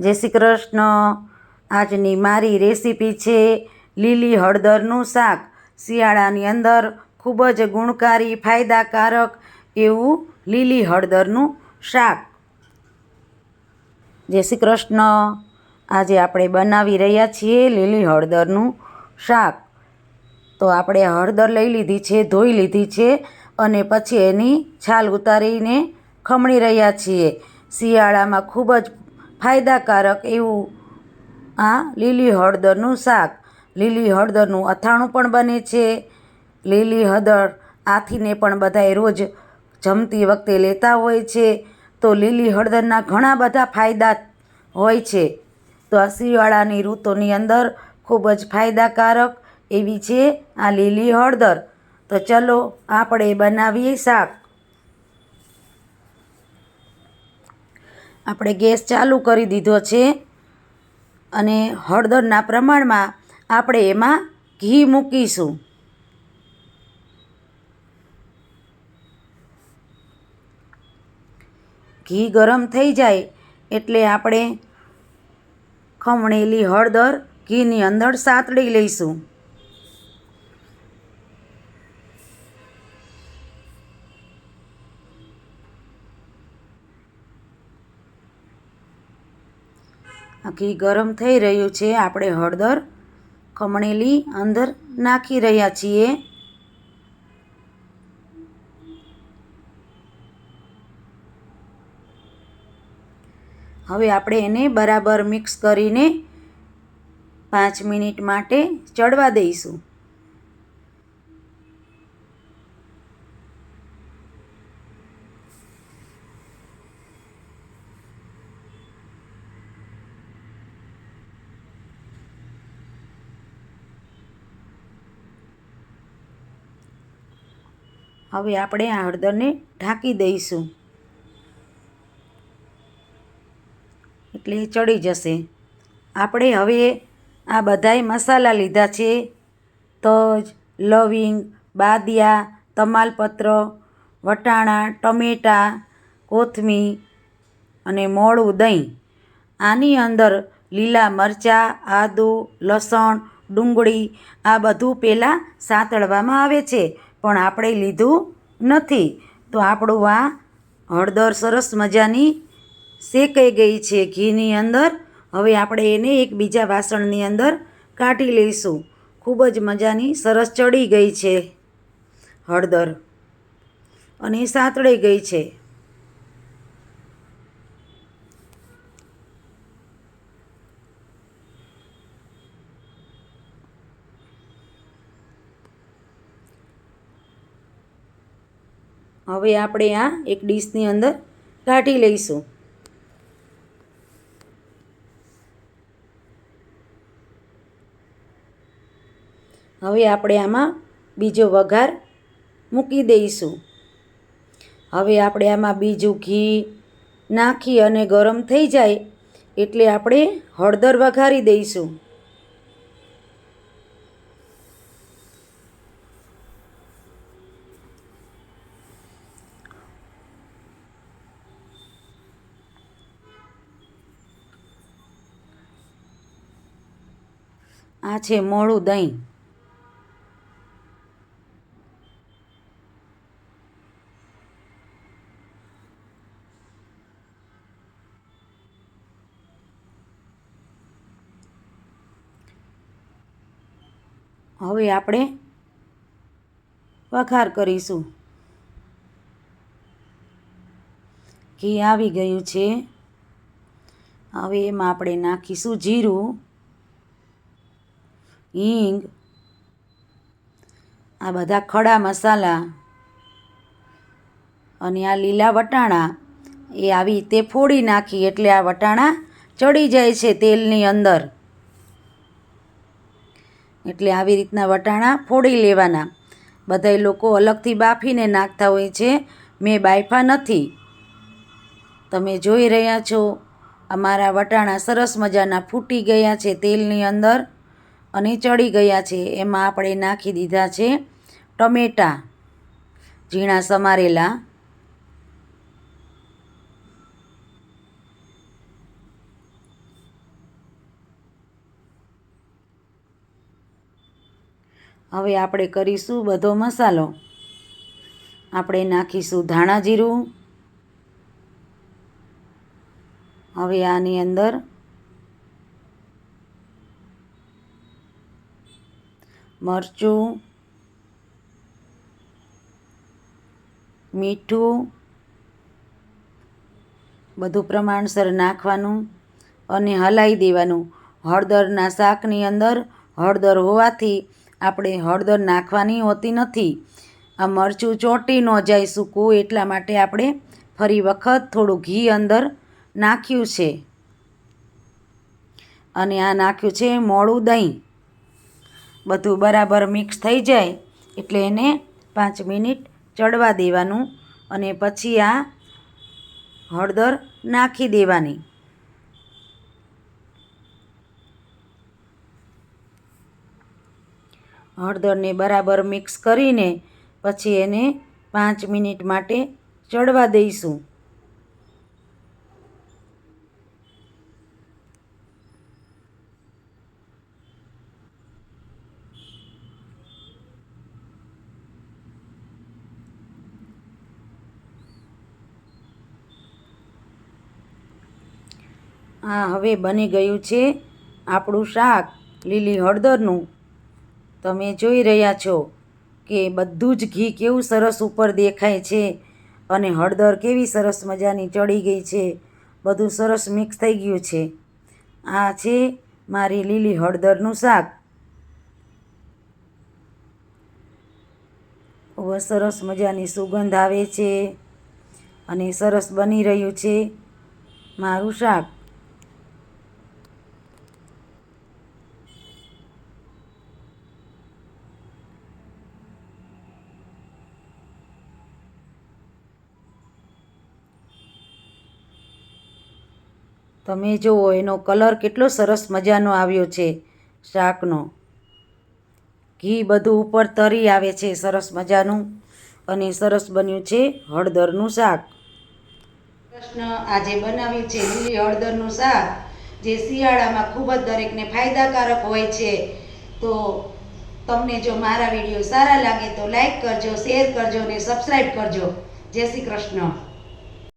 જય શ્રી કૃષ્ણ. આજની મારી રેસીપી છે લીલી હળદરનું શાક. શિયાળાની અંદર ખૂબ જ ગુણકારી, ફાયદાકારક એવું લીલી હળદરનું શાક. જય શ્રી કૃષ્ણ. આજે આપણે બનાવી રહ્યા છીએ લીલી હળદરનું શાક. તો આપણે હળદર લઈ લીધી છે, ધોઈ લીધી છે અને પછી એની છાલ ઉતારીને ખમણી રહ્યા છીએ. શિયાળામાં ખૂબ જ ફાયદાકારક એવું. આ લીલી હળદરનું શાક. લીલી હળદરનું અથાણું પણ બને છે. લીલી હળદર આથીને પણ બધાએ રોજ જમતી વખતે લેતા હોય છે. તો લીલી હળદરના ઘણા બધા ફાયદા હોય છે. તો આ શિયાળાની ઋતુની અંદર ખૂબ જ ફાયદાકારક એવી છે આ લીલી હળદર. તો ચલો આપણે બનાવીએ શાક. આપણે ગેસ ચાલુ કરી દીધો છે અને હળદરના પ્રમાણમાં આપણે એમાં ઘી મૂકીશું. ઘી ગરમ થઈ જાય એટલે આપણે ખમણેલી હળદર ઘીની અંદર સાતળી લઈશું. ઘી ગરમ થઈ રહ્યું છે. આપણે હળદર ખમણેલી અંદર નાખી રહ્યા છીએ. હવે આપણે એને બરાબર મિક્સ કરીને પાંચ મિનિટ માટે ચડવા દઈશું. હવે આપણે આ હળદરને ઢાંકી દઈશું. એટલે ચડી જશે. આપણે હવે આ બધાય મસાલા લીધા છે. તજ, લવિંગ, બાદિયા, તમાલપત્ર, વટાણા, ટમેટાં કોથમીર અને મોળું દહીં. આની અંદર લીલા મરચાં, આદું, લસણ, ડુંગળી આ બધું પહેલાં સાંતળવામાં આવે છે. પણ આપણે લીધું નથી. તો આપણું આ હળદર સરસ મજાની શેકાઈ ગઈ છે ઘીની અંદર. હવે આપણે એને એક બીજા વાસણની અંદર કાઢી લઈશું. ખૂબ જ મજાની સરસ ચડી ગઈ છે હળદર. અને સાતળી ગઈ છે. હવે આપણે આ એક ડીશની અંદર કાઢી લઈશું. હવે આપણે આમાં બીજો વઘાર મૂકી દઈશું. હવે આપણે આમાં બીજું ઘી નાખી અને ગરમ થઈ જાય એટલે આપણે હળદર વઘારી દઈશું. આ છે મોળું દહીં. હવે આપણે વઘાર કરીશું. ઘી આવી ગયું છે. હવે એમાં આપણે નાખીશું જીરું. હિંગ, આ બધા ખડા મસાલા અને આ લીલા વટાણા, એ આવી રીતે ફોડી નાખી એટલે આ વટાણા ચડી જાય છે તેલની અંદર. એટલે આવી રીતના વટાણા ફોડી લેવાના. બધાય લોકો અલગથી બાફીને નાખતા હોય છે. મેં બાફા નથી. તમે જોઈ રહ્યા છો, અમારા વટાણા સરસ મજાના ફૂટી ગયા છે તેલની અંદર. અને ચડી ગયા છે. એમાં આપણે નાખી દીધા છે ટમેટા, ઝીણા સમારેલા. હવે આપણે કરીશું બધો મસાલો. આપણે નાખીશું ધાણા જીરું. હવે આની અંદર મરચું, મીઠું, બધું પ્રમાણસર નાખવાનું અને હલાવી દેવાનું. હળદરના શાકની અંદર હળદર હોવાથી આપણે હળદર નાખવાની હોતી નથી. આ મરચું ચોંટી ન જાય સૂકવું એટલા માટે આપણે ફરી વખત થોડું ઘી અંદર નાખ્યું છે. અને આ નાખ્યું છે મોળું દહીં. બધું બરાબર મિક્સ થઈ જાય એટલે એને પાંચ મિનિટ ચડવા દેવાનું અને પછી આ હળદર નાખી દેવાની. હળદરને બરાબર મિક્સ કરીને પછી એને પાંચ મિનિટ માટે ચડવા દઈશું. આ હવે બની ગયું છે આપણું શાક, લીલી હળદરનું. તમે જોઈ રહ્યા છો કે બધું જ ઘી કેવું સરસ ઉપર દેખાય છે અને હળદર કેવી સરસ મજાની ચડી ગઈ છે. બધું સરસ મિક્સ થઈ ગયું છે. આ છે મારી લીલી હળદરનું શાક. સરસ મજાની સુગંધ આવે છે અને સરસ બની રહ્યું છે મારું શાક. તમે જુઓ, એનો કલર કેટલો સરસ મજાનો આવ્યો છે, શાકનો. ઘી બધું ઉપર તરી આવે છે, સરસ મજાનું, અને સરસ બન્યું છે હળદરનું શાક. કૃષ્ણ આજે બનાવ્યું છે, લીલી હળદરનું શાક, જે શિયાળામાં ખૂબ જ દરેકને ફાયદાકારક હોય છે. તો તમને જો મારા વીડિયો સારા લાગે તો લાઈક કરજો, શેર કરજો અને સબસ્ક્રાઈબ કરજો. જય શ્રી કૃષ્ણ.